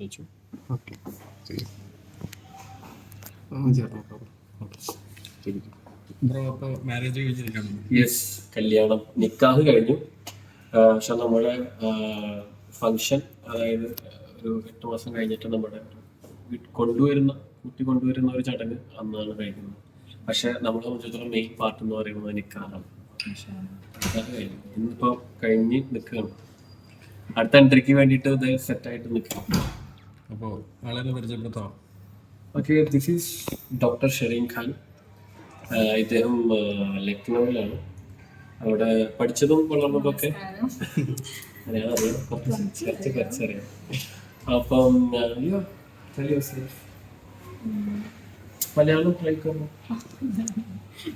ചേച്ചു okay. Yes കല്യാണം. നിക്കാഹ് കഴിഞ്ഞു. പക്ഷെ നമ്മുടെ ഫങ്ഷൻ അതായത് ഒരു എട്ട് മാസം കഴിഞ്ഞിട്ട് നമ്മുടെ കൊണ്ടുവരുന്ന കുട്ടി കൊണ്ടുവരുന്ന ഒരു ചടങ്ങ് അന്നാണ് കഴിക്കുന്നത്. പക്ഷെ നമ്മളെ സംബന്ധിച്ചിടത്തോളം മെയിൻ പാർട്ട് എന്ന് പറയുന്നത് നിക്കാഹാണ് നിക്കാഹ് കഴിഞ്ഞു. ഇന്നിപ്പോ കഴിഞ്ഞ് നിൽക്കുകയാണ് അടുത്ത എൻട്രിക്ക് വേണ്ടിയിട്ട് ഇത് സെറ്റായിട്ട് നിൽക്കണം അപ്പോൾ ആളെ പരിചയപ്പെടുത്താം okay this is doctor Shereen Khan ah ഇദ്ദേഹം ആഹ് ലക്നൌവിലാണ് അവിടെ പഠിച്ചതും വളർന്നതൊക്കെ മലയാളം അറിയാം കുറച്ച് കുറച്ച് കുറച്ചറിയാം അപ്പം ah yeah, tell yourself. Malayalam try കറോ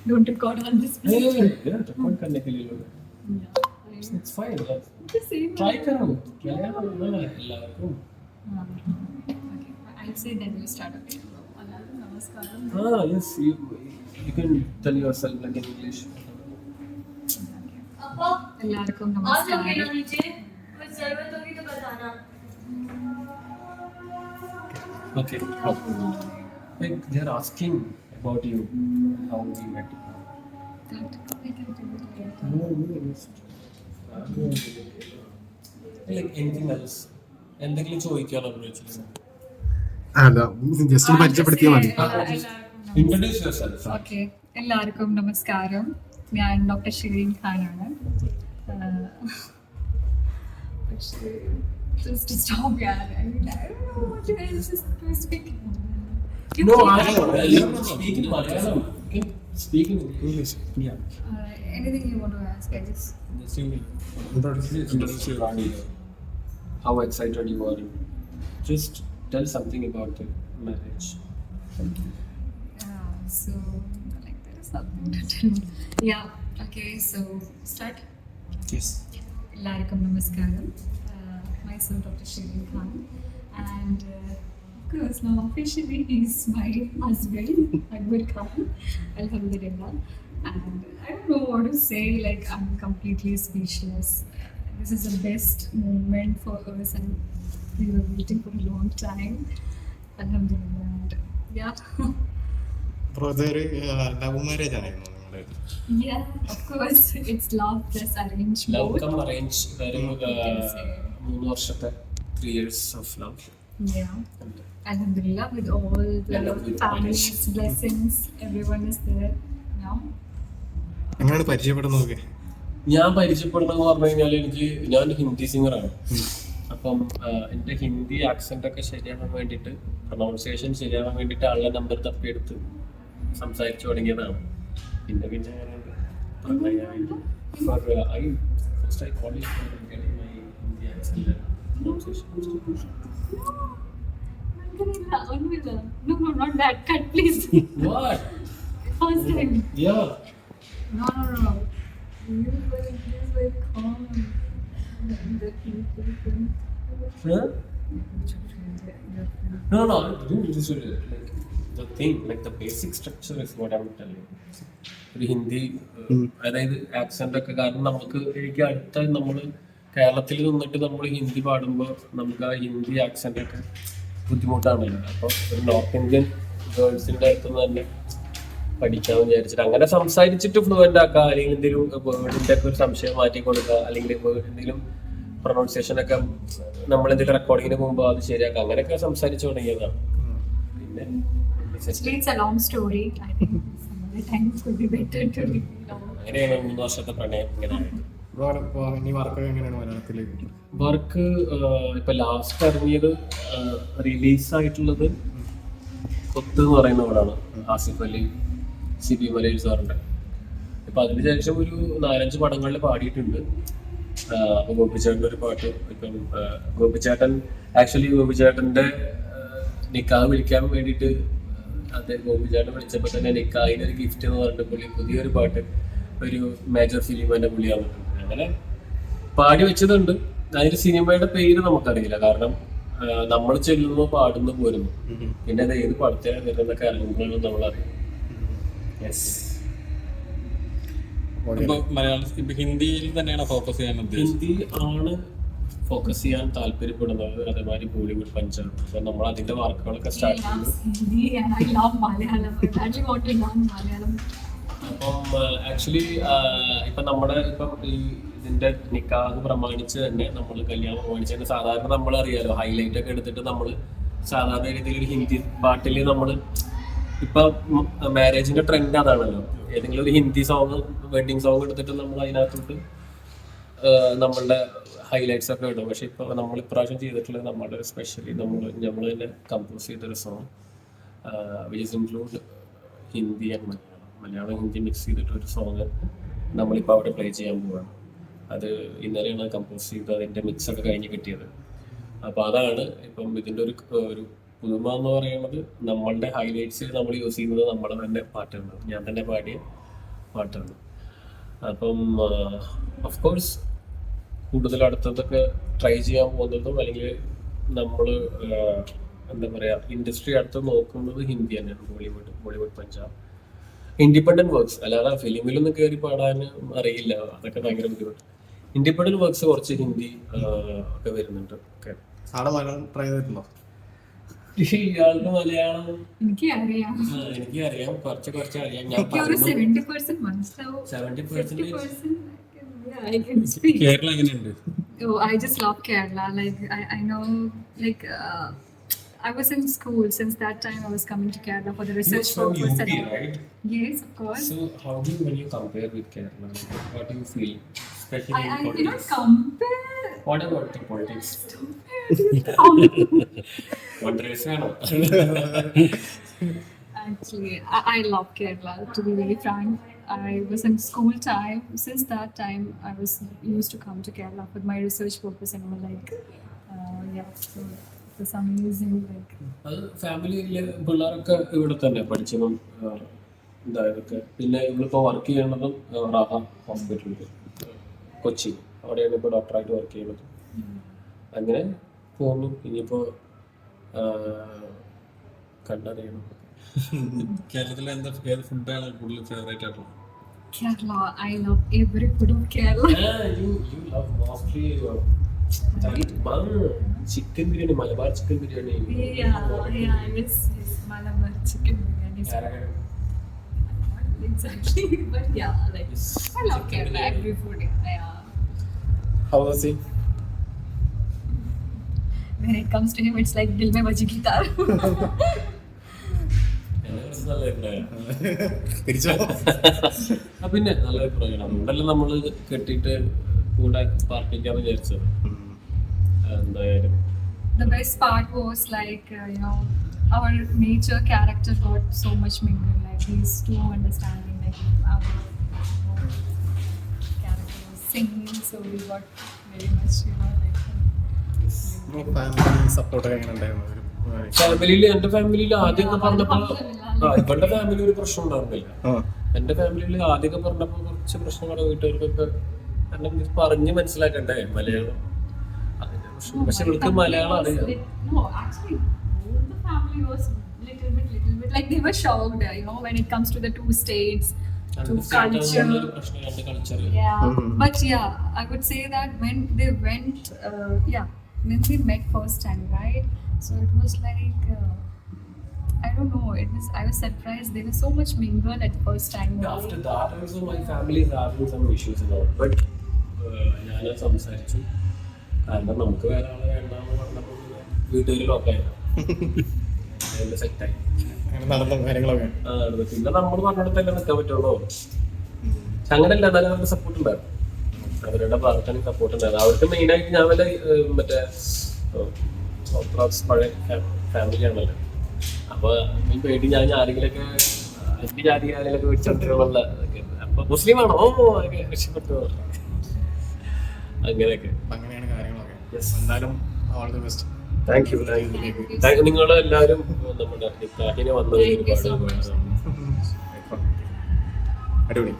Don't record all this. record करने के लिए लोग Yeah. it's fine The same. Try കറോ Malayalam ഉള്ള എല്ലാവർക്കും Uh, Okay, I'll say then we start. Okay. Namaskaram. Ah, yes, you, you can tell yourself like in English. എല്ലാവർക്കും നമസ്കാരം Okay. Oh. Like they're asking about you, how we met. No, no, no. Uh, like anything else. എന്തെങ്കിലും ചോദിക്കാനോ എല്ലാവർക്കും നമസ്കാരം. ഞാൻ doctor Shireen ഖാനാണ്. പക്ഷേ how excited you are. Just tell something about the marriage. Yeah, so like there is nothing to tell. Yeah, okay, so start. Yes. Larikam Namaskaram. Uh, my myself, Dr. Shirin Khan. And uh, of course, now officially he's my husband, Akbar Khan. Alhamdulillah. And I don't know what to say, like, I'm completely speechless. This is the best moment for us and we were waiting for a long time Alhamdulillah and yeah Brother, marriage ആയിരുന്നു നിങ്ങളുടെ Yeah, of course. It's love plus arrange love come arrange very ഒരു years of മൂന്ന് വർഷത്തെ three years of love Yeah. Alhamdulillah, with all the family's blessings, everyone is there now. എങ്ങനെയാണ് പരിചയപ്പെടുന്നതൊക്കെ ഞാൻ പരിചയപ്പെടുന്നത് പറഞ്ഞു കഴിഞ്ഞാൽ എനിക്ക് ഞാൻ ഹിന്ദി സിംഗറാണ്. അപ്പം എന്റെ എന്റെ ഹിന്ദി ആക്സെന്റ് ഒക്കെ ശരിയാവാൻ വേണ്ടിയിട്ട് പ്രൊണൗൺസിയേഷൻ ശരിയാവാൻ വേണ്ടിയിട്ട് ആളുടെ നമ്പർ തപ്പിയെടുത്ത് സംസാരിച്ചു തുടങ്ങിയതാണ്. പിന്നെ പിന്നെ അങ്ങനെയുണ്ട് Huh? No, no, this is like the thing, like the basic structure is what I'm telling you. ഒരു ഹിന്ദി അതായത് ആക്സെന്റ് ഒക്കെ കാരണം നമുക്ക് എനിക്ക് അടുത്ത നമ്മൾ കേരളത്തിൽ നിന്നിട്ട് നമ്മൾ ഹിന്ദി പാടുമ്പോൾ നമുക്ക് ആ ഹിന്ദി ആക്സെന്റ് ഒക്കെ ബുദ്ധിമുട്ടാണല്ലോ അപ്പോൾ ഒരു നോർത്ത് ഇന്ത്യൻ ഗേൾസിന്റെ അടുത്ത് തന്നെ പഠിക്കാമെന്ന് വിചാരിച്ചിട്ട് അങ്ങനെ സംസാരിച്ചിട്ട് ഫ്ലുവന്റ് ആക്കുക അല്ലെങ്കിൽ എന്തെങ്കിലും വേർഡിന്റെ ഒക്കെ ഒരു സംശയം മാറ്റി കൊടുക്കുക അല്ലെങ്കിൽ വേർഡ് എന്തെങ്കിലും പ്രൊണൗൺസിയേഷൻ ഒക്കെ നമ്മൾ എന്തെങ്കിലും റെക്കോർഡിങ്ങിന് മുമ്പ് അത് ശരിയാക്കുക അങ്ങനെയൊക്കെ സംസാരിച്ചു തുടങ്ങിയതാണ്. അങ്ങനെയാണ് മൂന്ന് വർഷത്തെ പ്രണയം ഇങ്ങനെ. വർക്ക് ഇപ്പൊ ലാസ്റ്റ് ഇറങ്ങിയത് റിലീസ് ആയിട്ടുള്ളത് കൊത്ത് എന്ന് പറയുന്ന പടമാണ് ആസിഫ് അലി. സി പി മലയിൽ സാറിന്റെ ഇപ്പൊ അതിനുശേഷം ഒരു നാലഞ്ച് പടങ്ങളിൽ പാടിയിട്ടുണ്ട്. അപ്പൊ ഗോപിച്ചേട്ടന്റെ ഒരു പാട്ട് ഇപ്പം ഗോപിച്ചേട്ടൻ ആക്ച്വലി ഗോപിച്ചേട്ടന്റെ നിക്കാഹ് വിളിക്കാൻ വേണ്ടിയിട്ട് അദ്ദേഹം ഗോപിച്ചേട്ടൻ വിളിച്ചപ്പോൾ തന്നെ നിക്കാഹിന് ഒരു ഗിഫ്റ്റ് എന്ന് പറഞ്ഞിട്ട് പുള്ളി പുതിയൊരു പാട്ട് ഒരു മേജർ ഫിലിം തന്നെ പുള്ളി വന്നിട്ടുണ്ട്. അങ്ങനെ പാടി വെച്ചതുണ്ട്. അതിന് സിനിമയുടെ പേര് നമുക്കറിയില്ല. കാരണം നമ്മൾ ചെല്ലുന്നു പാടുന്നു പോരുന്നു പിന്നെ അത് ഏത് പടത്തിലാണ് വരുന്നതൊക്കെ അറിയുമ്പോഴാണ് നമ്മൾ അറിയുന്നത് മലയാളം ഹിന്ദിയിൽ തന്നെയാണ് ഫോക്കസ് ചെയ്യാൻ ഹിന്ദി ആണ് ഫോക്കസ് ചെയ്യാൻ താല്പര്യപ്പെടുന്നത്. അതേമാതിരി ബോളിവുഡ് പഞ്ചാബ്. അപ്പൊ നമ്മൾ അതിന്റെ വർക്കുകളൊക്കെ സ്റ്റാർട്ട് ചെയ്തു. loves Hindi and I love Malayalam. I actually want to learn Malayalam. അപ്പം ആക്ച്വലി ഇപ്പൊ നമ്മുടെ ഇപ്പം ഈ ഇതിന്റെ നിക്കാഹ് പ്രമാണിച്ച് തന്നെ നമ്മൾ കല്യാണം പ്രമാണിച്ച് തന്നെ സാധാരണ നമ്മൾ അറിയാലോ ഹൈലൈറ്റ് ഒക്കെ എടുത്തിട്ട് നമ്മൾ സാധാരണ രീതിയിൽ ഒരു ഹിന്ദി പാട്ടിൽ നമ്മൾ ഇപ്പൊ മാരേജിന്റെ ട്രെൻഡ് അതാണല്ലോ. ഏതെങ്കിലും ഒരു ഹിന്ദി സോങ് വെഡിങ് സോങ് എടുത്തിട്ട് നമ്മൾ അതിനകത്തോട്ട് നമ്മളുടെ ഹൈലൈറ്റ്സ് ഒക്കെ ഇടും. പക്ഷെ ഇപ്പൊ നമ്മൾ ഇപ്രാവശ്യം ചെയ്തിട്ടുള്ളത് നമ്മുടെ സ്പെഷ്യലി നമ്മൾ നമ്മൾ തന്നെ കമ്പോസ് ചെയ്തൊരു song which include Hindi and Malayalam. Malayalam Hindi mix ചെയ്തിട്ട് ഒരു സോങ് നമ്മളിപ്പോൾ അവിടെ പ്ലേ ചെയ്യാൻ പോവാണ്. അത് ഇന്നലെയാണ് കമ്പോസ് ചെയ്ത് അതിന്റെ മിക്സ് ഒക്കെ കഴിഞ്ഞ് കിട്ടിയത്. അപ്പോൾ അതാണ് ഇപ്പം ഇതിന്റെ ഒരു ഒരു പുതുമ എന്ന് പറയുന്നത് നമ്മളുടെ ഹൈലൈറ്റ്സ് നമ്മൾ യൂസ് ചെയ്യുന്നത് നമ്മുടെ തന്നെ പാട്ടാണ്. ഞാൻ തന്നെ പാടിയ പാട്ടാണ്. അപ്പം ഓഫ് കോഴ്സ് കൂടുതൽ അടുത്തതൊക്കെ ട്രൈ ചെയ്യാൻ പോകുന്നതും അല്ലെങ്കിൽ നമ്മൾ എന്താ പറയുക ഇൻഡസ്ട്രി അടുത്ത് നോക്കുന്നത് ഹിന്ദി തന്നെയാണ്. Bollywood Bollywood Punjab independent works അല്ലാതെ ഫിലിമിലൊന്നും കയറി പാടാൻ അറിയില്ല. അതൊക്കെ ഭയങ്കര ബുദ്ധിമുട്ട്. ഇൻഡിപെൻഡന്റ് വർക്ക്സ് കുറച്ച് ഹിന്ദി ഒക്കെ വരുന്നുണ്ട്. ഓക്കെ ഇയാൾക്ക് മലയാളം എനിക്ക് അറിയാം ആ, എനിക്ക് അറിയാം കുറച്ച് കുറച്ച് അറിയാം ഞാൻ എനിക്ക് ഒരു സെവൻറ്റി പെർസെന്റ് മനസ്സിലാവും seventy fifty percentage percent I can speak Kerala എങ്ങനെയുണ്ട് Oh, I just love Kerala. Like I, I know, like uh, I was in school since that time. I was coming to Kerala for the research from purpose. UP, and all. right? Yes, of course. So how do you when you compare with Kerala? What do you feel, especially I, in I you know politics? compare. What about the politics? compare. Actually, I, I love Kerala. To be very frank, I was in school time. Since that time, I was used to come to Kerala for my research purpose and all. Like, uh, yeah. So it was amazing. Like. അത് ഫാമിലിയിലെ പിള്ളേരൊക്കെ ഇവിടെ തന്നെ പഠിച്ചതും ഇതായതൊക്കെ പിന്നെ ഇവളിപ്പോൾ work ചെയ്യണതും Raha ഹോസ്പിറ്റലിൽ കൊച്ചി അവിടെയാണ് ഇപ്പോൾ ഡോക്ടറായിട്ട് വർക്ക് ചെയ്യണത് അങ്ങനെ പോകുന്നു ഇനിയിപ്പോ കണ്ടറിയണം. കേരളത്തിലെ എന്താ ഏത് ഫുഡാണ് കൂടുതൽ ഫേവറേറ്റ് ആയിട്ടുള്ളത് chicken biryani Malabar chicken biryani. Housing When it comes to him, it's like Dil mein baji guitar. അഭിപ്രായം പിന്നെ നല്ല അഭിപ്രായമാണ് അതുകൊണ്ടല്ലേ നമ്മൾ കെട്ടിയിട്ട് കൂടെ പാർട്ടിക്കാന്ന് വിചാരിച്ചത് എന്തായാലും the best part was like, uh, you know, our nature character got so much mingled. Like these two understanding, like our character was singing, so we got very much, you know. Family support എങ്ങനെ ഉണ്ടായിരുന്നു ഒരു ഫാമിലിയിൽ എന്റെ ഫാമിലിയിൽ ആദ്യമൊക്കെ പറഞ്ഞപ്പോ ആ, ഇവളുടെ ഫാമിലി ഒരു പ്രശ്നം ഉണ്ടാവുന്നില്ല എന്റെ ഫാമിലിയിൽ ആദ്യമൊക്കെ പറഞ്ഞപ്പോ കുറച്ച് പ്രശ്നങ്ങൾ വീട്ടുകാർക്കൊക്കെ കാരണം പറഞ്ഞ് മനസ്സിലാക്കണ്ടേ മലയാളം. അതിന്റെ പ്രശ്നം. പക്ഷെ ഇവൾക്ക് മലയാളം അറിയാം. No, actually, both the family was little bit, little bit like they were shocked, you know, when it comes to the two states, to culture. Yeah, Mhm. but yeah, I would say that when they went, uh, yeah, when we met first time, right? So it was like, uh, I don't know, it was, I was surprised. There were so much mingled at first time. After that also my family is having some issues and all. But ഞാൻ സംസാരിച്ചു കാരണം നമുക്ക് വേറെ ആളെ വേണ്ടാന്ന് പറഞ്ഞപ്പോൾ പിന്നെ വീട്ടുകാർ ലോക്കായിരുന്നു അതിന്റെ സെറ്റായി അങ്ങനെ നടന്ന കാര്യങ്ങളൊക്കെ പിന്നെ നമ്മൾ പറഞ്ഞിടത്തല്ലേ നിൽക്കാൻ പറ്റുള്ളൂ പക്ഷെ അങ്ങനെയല്ല എന്നാലും അവരുടെ സപ്പോർട്ട് ഉണ്ടായിരുന്നു അവരുടെ ഭാഗത്താണ് സപ്പോർട്ട് ഉണ്ടായിരുന്നു അവർക്ക് മെയിൻ ആയിട്ട് ഞാൻ വല്ല മറ്റേ ഓർത്തഡോക്സ് പഴയ ഫാമിലി ആണല്ലോ. അപ്പൊ ഈ പേടി ഞാൻ ആരെങ്കിലൊക്കെ എന്റെ ജാതി ആരെങ്കിലൊക്കെ വിളിച്ചോണ്ടിരുന്നുള്ള അപ്പൊ മുസ്ലിം ആണോ? രക്ഷപ്പെട്ടു. അങ്ങനെയൊക്കെ. അങ്ങനെയാണ് കാര്യങ്ങളൊക്കെ. എന്തായാലും all the best thank you thank you നിങ്ങൾ എല്ലാവരും നമ്മുടെ ഒരുപാട് അടിപൊളി.